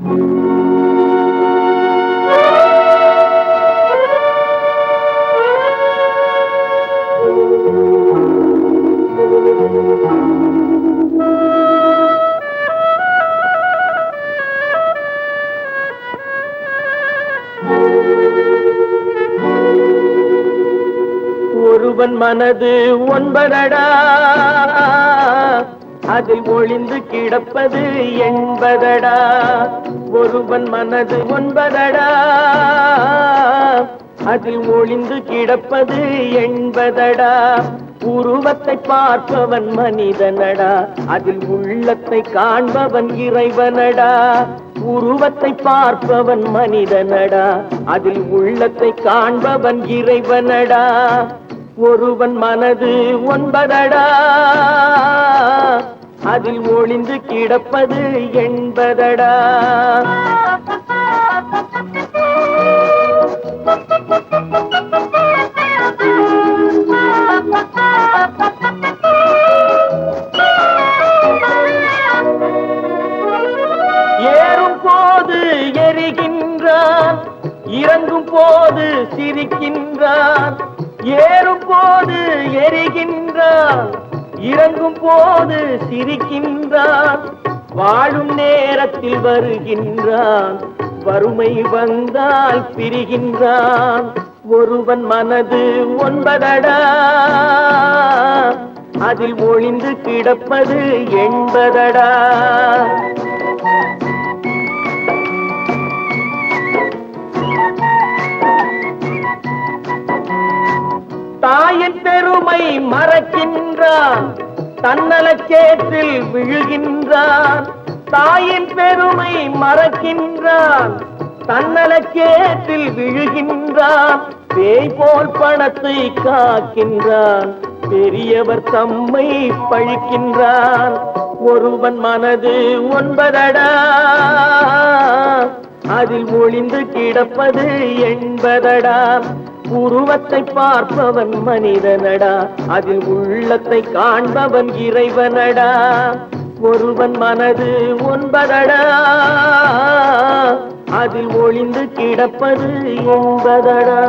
ஒருவன் மனது ஒன்பதடா. அதில் ஒளிந்து கிடப்பது என்பதடா. ஒருவன் மனது ஒன்பதடா. அதில் ஒளிந்து கிடப்பது என்பதடா. உருவத்தை பார்ப்பவன் மனிதனடா. அதில் உள்ளத்தை காண்பவன் இறைவனடா. உருவத்தை பார்ப்பவன் மனிதனடா. அதில் உள்ளத்தை காண்பவன் இறைவனடா. ஒருவன் மனது ஒன்பதடா. அதில் ஒளிந்து கிடப்பது என்பதடா. ஏறும் போது எரிகின்றான் இறங்கும் போது சிரிக்கின்றான் ஏறும் போது எரிகின்றான் இறங்கும் போது சிரிக்கின்றான் வாழும் நேரத்தில் வருகின்றான் வறுமை வந்தால் பிரிகின்றான் ஒருவன் மனது ஒன்பதடா. அதில் ஒளிந்து கிடப்பது என்பதடா. தாயின் பெருமை மறக்கின்றான் தன்னலக்கேற்றில் விழுகின்றான். தாயின் பெருமை மறக்கின்றான் தன்னலக்கேற்றில் விழுகின்றான். பேய் போல் பணத்தை காக்கின்றான் பெரியவர் தம்மை பழிக்கின்றான். ஒருவன் மனது ஒன்பதடா அதில் ஒளிந்து கிடப்பது என்பதடா. உருவத்தை பார்ப்பவன் மனிதனடா. அதில் உள்ளத்தை காண்பவன் இறைவனடா. ஒருவன் மனது ஒன்பதடா அதில் ஒளிந்து கிடப்பது என்பதடா.